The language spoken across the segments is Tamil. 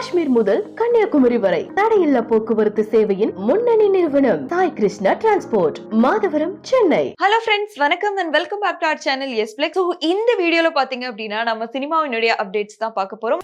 காஷ்மீர் முதல் கன்னியாகுமரி வரை தடையில்லா போக்குவரத்து சேவையின் முன்னணி நிறுவனம் Sai Krishna transport Madhavaram Chennai. Hello friends வணக்கம் and welcome back to channel S பிளெக் so இந்த வீடியோல பாத்தீங்க அப்படின்னா நம்ம சினிமாவினுடைய அப்டேட்ஸ் தான் பார்க்க போறோம்.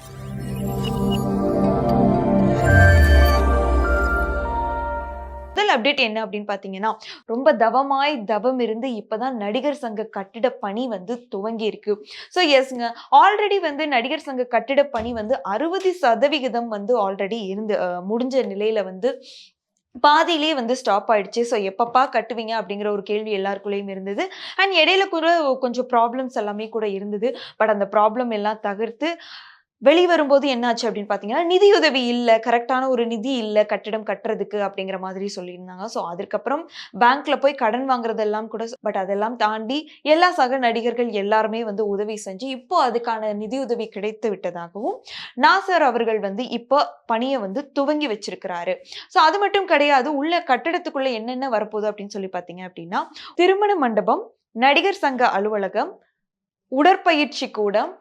முதல் அப்டேட் என்ன அப்படின்னு பார்த்தீங்கன்னா ரொம்ப தவமாய் தவம் இருந்து இப்போதான் நடிகர் சங்க கட்டிட பணி வந்து துவங்கி இருக்கு. ஸோ எஸ்ங்க ஆல்ரெடி வந்து நடிகர் சங்க கட்டிட பணி வந்து அறுபது சதவிகிதம் வந்து ஆல்ரெடி இருந்து முடிஞ்ச நிலையில வந்து பாதியிலே வந்து ஸ்டாப் ஆயிடுச்சு. ஸோ எப்பப்பா கட்டுவீங்க அப்படிங்கிற ஒரு கேள்வி எல்லாருக்குள்ளேயும் இருந்தது. அண்ட் இடையில கூட கொஞ்சம் ப்ராப்ளம்ஸ் எல்லாமே கூட இருந்தது. பட் அந்த ப்ராப்ளம் எல்லாம் தவிர்த்து வெளிவரும்போது என்னாச்சு அப்படின்னு பார்த்தீங்கன்னா நிதியுதவி இல்லை கரெக்டான ஒரு நிதி இல்லை கட்டிடம் கட்டுறதுக்கு அப்படிங்கிற மாதிரி சொல்லியிருந்தாங்க. ஸோ அதுக்கப்புறம் பேங்க்ல போய் கடன் வாங்குறதெல்லாம் கூட பட் அதெல்லாம் தாண்டி எல்லா சக நடிகர்கள் எல்லாருமே வந்து உதவி செஞ்சு இப்போ அதுக்கான நிதியுதவி கிடைத்து விட்டதாகவும் நாசர் அவர்கள் வந்து இப்போ பணியை வந்து துவங்கி வச்சிருக்கிறாரு. ஸோ அது மட்டும் கிடையாது உள்ள கட்டிடத்துக்குள்ள என்னென்ன வரப்போகுது அப்படின்னு சொல்லி பார்த்தீங்க அப்படின்னா திருமண மண்டபம் நடிகர் சங்க அலுவலகம் உடற்பயிற்சி கூடம்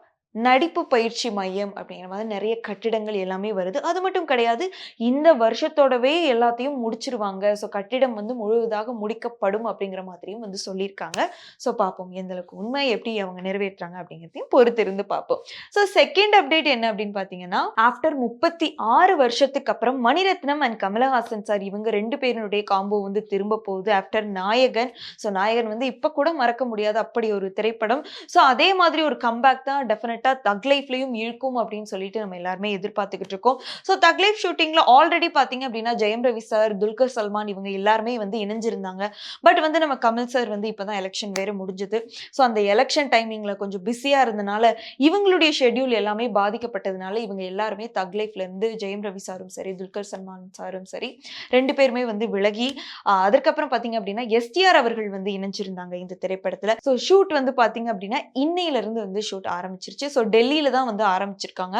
நடிப்பு பயிற்சி மையம் அப்படிங்கிற மாதிரி நிறைய கட்டிடங்கள் எல்லாமே வருது. அது மட்டும் கிடையாது இந்த வருஷத்தோடவே எல்லாத்தையும் முடிச்சிருவாங்க. ஸோ கட்டிடம் வந்து முழுவதாக முடிக்கப்படும் அப்படிங்கிற மாதிரியும் வந்து சொல்லியிருக்காங்க. ஸோ பார்ப்போம் எந்த அளவுக்கு உண்மை எப்படி அவங்க நிறைவேற்றுறாங்க அப்படிங்கிறதையும் பொறுத்திருந்து பார்ப்போம். ஸோ செகண்ட் அப்டேட் என்ன அப்படின்னு பார்த்தீங்கன்னா ஆஃப்டர் முப்பத்தி ஆறு வருஷத்துக்கு அப்புறம் மணிரத்னம் அண்ட் கமலஹாசன் சார் இவங்க ரெண்டு பேருடைய காம்போ வந்து திரும்ப போகுது. ஆஃப்டர் நாயகன். ஸோ நாயகன் வந்து இப்போ கூட மறக்க முடியாத அப்படி ஒரு திரைப்படம். ஸோ அதே மாதிரி ஒரு கம்பேக் தான் டெஃபினட்டாக தக் லைஃப்லையும் இழுக்கும் அப்படின்னு சொல்லிட்டு நம்ம எல்லாருமே எதிர்பார்த்துக்கிட்டு இருக்கோம். ஸோ தக் லைஃப் ஷூட்டிங்ல ஆல்ரெடி பார்த்தீங்க அப்படின்னா ஜெயம் ரவி சார் துல்கர் சல்மான் இவங்க எல்லாருமே வந்து இணைஞ்சிருந்தாங்க. பட் வந்து நம்ம கமல் சார் வந்து இப்போதான் எலெக்ஷன் வேற முடிஞ்சது. ஸோ அந்த எலெக்ஷன் டைமிங்ல கொஞ்சம் பிஸியா இருந்தனால இவங்களுடைய ஷெட்யூல் எல்லாமே பாதிக்கப்பட்டதுனால இவங்க எல்லாருமே தக் லைஃப்லேருந்து ஜெயம் ரவி சாரும் சரி துல்கர் சல்மான் சாரும் சரி ரெண்டு பேருமே வந்து விலகி அதுக்கப்புறம் அதற்கப்புறம் பாத்தீங்க அப்படின்னா எஸ்டிஆர் அவர்கள் வந்து இணைஞ்சிருந்தாங்க இந்த திரைப்படத்துல. ஸோ ஷூட் வந்து பாத்தீங்க அப்படின்னா இன்னையிலேருந்து வந்து ஷூட் ஆரம்பிச்சிருச்சு. ஸோ டெல்லியில தான் வந்து ஆரம்பிச்சிருக்காங்க.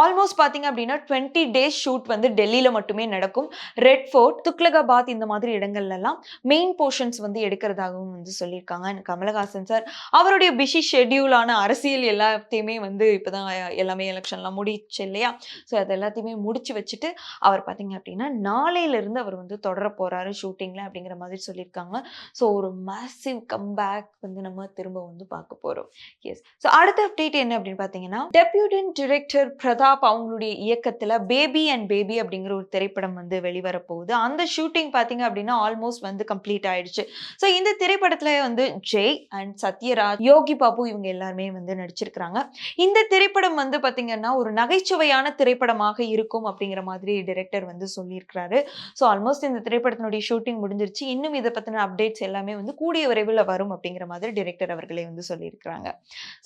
ஆல்மோஸ்ட் பார்த்தீங்க அப்படின்னா டுவெண்ட்டி டேஸ் ஷூட் வந்து டெல்லியில் மட்டுமே நடக்கும். ரெட் ஃபோர்ட் துக்லகாபாத் இந்த மாதிரி இடங்கள்லாம் மெயின் போர்ஷன்ஸ் வந்து எடுக்கிறதாகவும் வந்து சொல்லியிருக்காங்க. And கமலஹாசன் சார் அவருடைய பிஸி ஷெட்யூலான அரசியல் எல்லாத்தையுமே வந்து இப்போதான் எல்லாமே எலெக்ஷன்லாம் முடிச்சு இல்லையா? ஸோ அது எல்லாத்தையுமே முடிச்சு வச்சுட்டு அவர் பார்த்தீங்க அப்படின்னா நாளையிலிருந்து அவர் வந்து தொடர போகிறாரு ஷூட்டிங்கில் அப்படிங்கிற மாதிரி சொல்லியிருக்காங்க. ஸோ ஒரு மேசிவ் கம்பேக் வந்து நம்ம திரும்ப வந்து பார்க்க போகிறோம் எஸ் ஸோ அடுத்த அப்டேட் என்ன அப்படின்னு பார்த்தீங்கன்னா டெப்யூடன் டிரெக்டர் பிரதாப் அவங்களுடைய இயக்கத்துல பேபி அண்ட் பேபி அப்படிங்கிற ஒரு திரைப்படம் வந்து வெளிவர போகுது அந்த ஷூட்டிங் பார்த்தீங்க அப்படின்னா ஆல்மோஸ்ட் வந்து கம்ப்ளீட் ஆயிடுச்சு. ஸோ இந்த திரைப்படத்துல வந்து ஜெய் அண்ட் சத்யராஜ் யோகி பாபு இவங்க எல்லாருமே வந்து நடிச்சிருக்கிறாங்க. இந்த திரைப்படம் வந்து பாத்தீங்கன்னா ஒரு நகைச்சுவையான திரைப்படமாக இருக்கும் அப்படிங்கிற மாதிரி டிரெக்டர் வந்து சொல்லியிருக்கிறாரு. ஸோ ஆல்மோஸ்ட் இந்த திரைப்படத்தினுடைய ஷூட்டிங் முடிஞ்சிருச்சு. இன்னும் இதை பத்தின அப்டேட்ஸ் எல்லாமே வந்து கூடிய விரைவில் வரும் அப்படிங்கிற மாதிரி டிரெக்டர் அவர்களே வந்து சொல்லியிருக்கிறாங்க.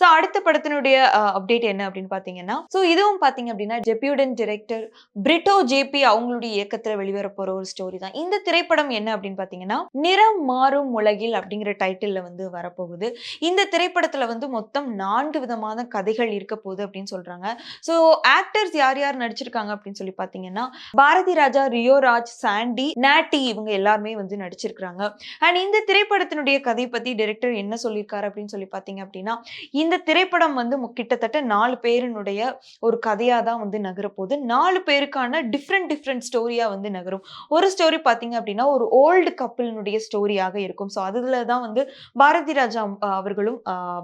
ஸோ அடுத்த படத்தினுடைய அப்டேட் என்ன அப்படின்னு பார்த்தீங்கன்னா ஸோ இதுவும் பார்த்தீங்க அப்படின்னா டெபியூடன் டிரெக்டர் பிரிட்டோ ஜேபி அவங்களுடைய இயக்கத்துல வெளிவர போற ஒரு ஸ்டோரி தான். இந்த திரைப்படம் என்ன அப்படின்னு பார்த்தீங்கன்னா நிறம் மாறும் உலகில் அப்படிங்கிற டைட்டில்ல வந்து வரப்போகுது. இந்த திரைப்படத்துல வந்து மொத்தம் நான்கு விதமான கதைகள் இருக்க போகுது அப்படின்னு சொல்றாங்க. ஸோ ஆக்டர்ஸ் யார் யார் நடிச்சிருக்காங்க அப்படின்னு சொல்லி பார்த்தீங்கன்னா பாரதி ராஜா ரியோ ராஜ் சாண்டி நாட்டி இவங்க எல்லாருமே வந்து நடிச்சிருக்காங்க அண்ட் இந்த திரைப்படத்தினுடைய கதை பத்தி டைரக்டர் என்ன சொல்லியிருக்காரு அப்படின்னு சொல்லி பார்த்தீங்க அப்படின்னா இந்த திரைப்படம் வந்து கிட்டத்தட்ட நாலு பேரினுடைய ஒரு கதையாக தான் வந்து நகரப்போகுது நாலு பேருக்கான டிஃப்ரெண்ட் டிஃப்ரெண்ட் ஸ்டோரியா வந்து நகரும். ஒரு ஸ்டோரி பார்த்தீங்க அப்படின்னா ஒரு ஓல்டு கப்பிளினுடைய ஸ்டோரியாக இருக்கும். ஸோ அதில் தான் வந்து பாரதி ராஜா அவர்களும் ஆஹ்,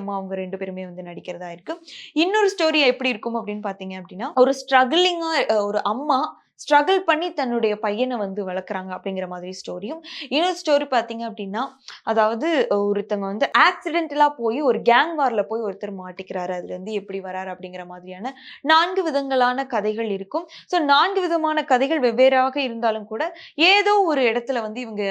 அம்மா அவங்க ரெண்டு பேருமே வந்து நடிக்கிறதா இருக்கு. இன்னொரு ஸ்டோரி எப்படி இருக்கும் அப்படின்னு பார்த்தீங்க அப்படின்னா ஒரு ஸ்ட்ரகிளிங்காக ஒரு அம்மா ஸ்ட்ரகிள் பண்ணி தன்னுடைய பையனை வந்து வளர்க்குறாங்க அப்படிங்கிற மாதிரி ஸ்டோரியும் இன்னொரு ஸ்டோரி பார்த்தீங்க அப்படின்னா அதாவது ஒருத்தங்க வந்து ஆக்சிடென்டலாக போய் ஒரு கேங் வாரில் போய் ஒருத்தர் மாட்டிக்கிறாரு. அதுலேருந்து எப்படி வராரு அப்படிங்கிற மாதிரியான நான்கு விதங்களான கதைகள் இருக்கும். ஸோ நான்கு விதமான கதைகள் வெவ்வேறாக இருந்தாலும் கூட ஏதோ ஒரு இடத்துல வந்து இவங்க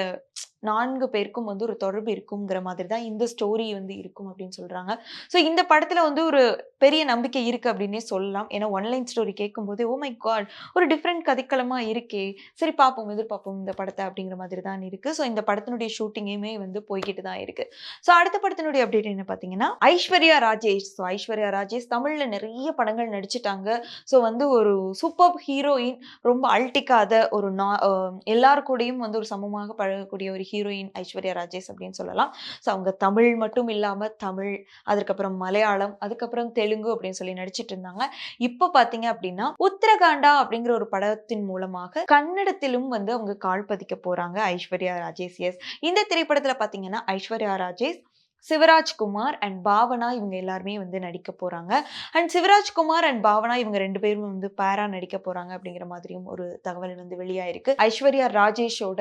நான்கு பேருக்கும் வந்து ஒரு தொடர்பு இருக்குங்கிற மாதிரி தான் இந்த ஸ்டோரி வந்து இருக்கும் அப்படின்னு சொல்றாங்க. ஸோ இந்த படத்துல வந்து ஒரு பெரிய நம்பிக்கை இருக்கு அப்படின்னே சொல்லலாம். ஏன்னா ஒன்லைன் ஸ்டோரி கேட்கும்போது ஓ மை காட் ஒரு டிஃப்ரெண்ட் கதைக்களமா இருக்கே. சரி பார்ப்போம் எதிர்பார்ப்போம் இந்த படத்தை அப்படிங்கிற மாதிரி தான் இருக்கு. ஸோ இந்த படத்தினுடைய ஷூட்டிங்குமே வந்து போய்கிட்டு தான் இருக்கு. ஸோ அடுத்த படத்தினுடைய அப்டேட் என்ன பார்த்தீங்கன்னா ஐஸ்வர்யா ராஜேஷ். ஸோ ஐஸ்வர்யா ராஜேஷ் தமிழ்ல நிறைய படங்கள் நடிச்சிட்டாங்க. ஸோ வந்து ஒரு சூப்பர் ஹீரோயின் ரொம்ப அல்டிக்காத ஒரு நா அஹ் கூடயும் வந்து ஒரு சமமாக பழகக்கூடிய ஒரு ஹீரோயின் ஐஸ்வர்யா ராஜேஷ் அப்படின்னு சொல்லலாம். ஸோ அவங்க தமிழ் மட்டும் இல்லாமல் தமிழ் அதுக்கப்புறம் மலையாளம் அதுக்கப்புறம் தெலுங்கு அப்படின்னு சொல்லி நடிச்சிட்டு இருந்தாங்க. இப்போ பார்த்தீங்க அப்படின்னா உத்தரகாண்டா அப்படிங்கிற ஒரு படத்தின் மூலமாக கன்னடத்திலும் வந்து அவங்க கால் பதிக்க போறாங்க ஐஸ்வர்யா ராஜேஷ். எஸ் இந்த திரைப்படத்தில் பார்த்தீங்கன்னா ஐஸ்வர்யா ராஜேஷ் சிவராஜ்குமார் அண்ட் பாவனா இவங்க எல்லாருமே வந்து நடிக்க போறாங்க. அண்ட் சிவராஜ்குமார் அண்ட் பாவனா இவங்க ரெண்டு பேரும் வந்து பேரா நடிக்க போறாங்க அப்படிங்கிற மாதிரியும் ஒரு தகவல் வந்து வெளியாயிருக்கு. ஐஸ்வர்யா ராஜேஷோட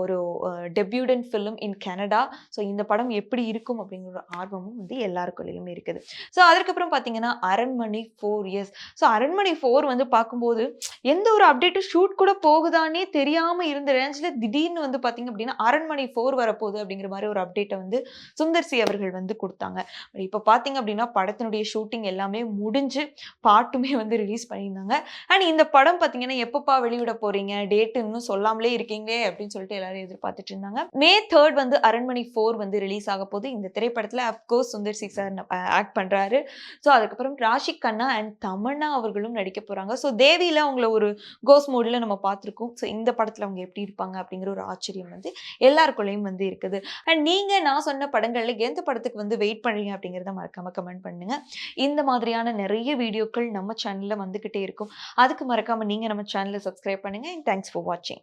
ஒரு debutant film in Kannada so இந்த படம் எப்படி இருக்கும் அப்படிங்கிற ஒரு ஆர்வமும் வந்து எல்லாருக்குள்ளேயும் இருக்குது. ஸோ அதுக்கப்புறம் பார்த்தீங்கன்னா Aranmanai four years so Aranmanai four வந்து பார்க்கும்போது எந்த ஒரு அப்டேட்டும் ஷூட் கூட போகுதானே தெரியாம இருந்த ரேஞ்சில் திடீர்னு வந்து பார்த்தீங்க அப்படின்னா அரண்மனை ஃபோர் வரப்போகுது அப்படிங்கிற மாதிரி ஒரு அப்டேட்டை வந்து சுந்தர் சி. அவர்கள் வந்து கொடுத்தாங்க. இப்போ பார்த்தீங்க அப்படின்னா படத்தினுடைய ஷூட்டிங் எல்லாமே முடிஞ்சு பாட்டுமே வந்து ரிலீஸ் பண்ணியிருந்தாங்க. அண்ட் இந்த படம் பார்த்தீங்கன்னா எப்பப்பா வெளியிட போறீங்க? டேட் இன்னும் சொல்லாமலே இருக்கீங்களே? அப்படின்னு சொல்லிட்டு எல்லாரும் எதிர்பார்த்துட்டு இருந்தாங்க. மே தேர்ட் வந்து அரண்மனை ஃபோர் வந்து ரிலீஸ் ஆக போகுது. இந்த திரைப்படத்தில் of course Sundar C sir act பண்ணுறாரு ஸோ அதுக்கப்புறம் ராஷிக் கண்ணா அண்ட் தமன்னா அவர்களும் நடிக்க போகிறாங்க ஸோ தேவியில் அவங்கள ஒரு கோஸ் மோடில் நம்ம பார்த்துருக்கோம். ஸோ இந்த படத்தில் அவங்க எப்படி இருப்பாங்க அப்படிங்கிற ஒரு ஆச்சரியம் வந்து எல்லாருக்குள்ளேயும் வந்து இருக்குது. அண்ட் நீங்கள் நான் சொன்ன படங்கள்ல எந்த படத்துக்கு வந்து வெயிட் பண்ணுறீங்க அப்படிங்கிறத மறக்காம கமெண்ட் பண்ணுங்க. இந்த மாதிரியான நிறைய வீடியோக்கள் நம்ம சேனல்ல வந்துகிட்டே இருக்கும். அதுக்கு மறக்காம நீங்க நம்ம சேனலை சப்ஸ்கிரைப் பண்ணுங்க. அண்ட் தேங்க்ஸ் ஃபார் வாட்சிங்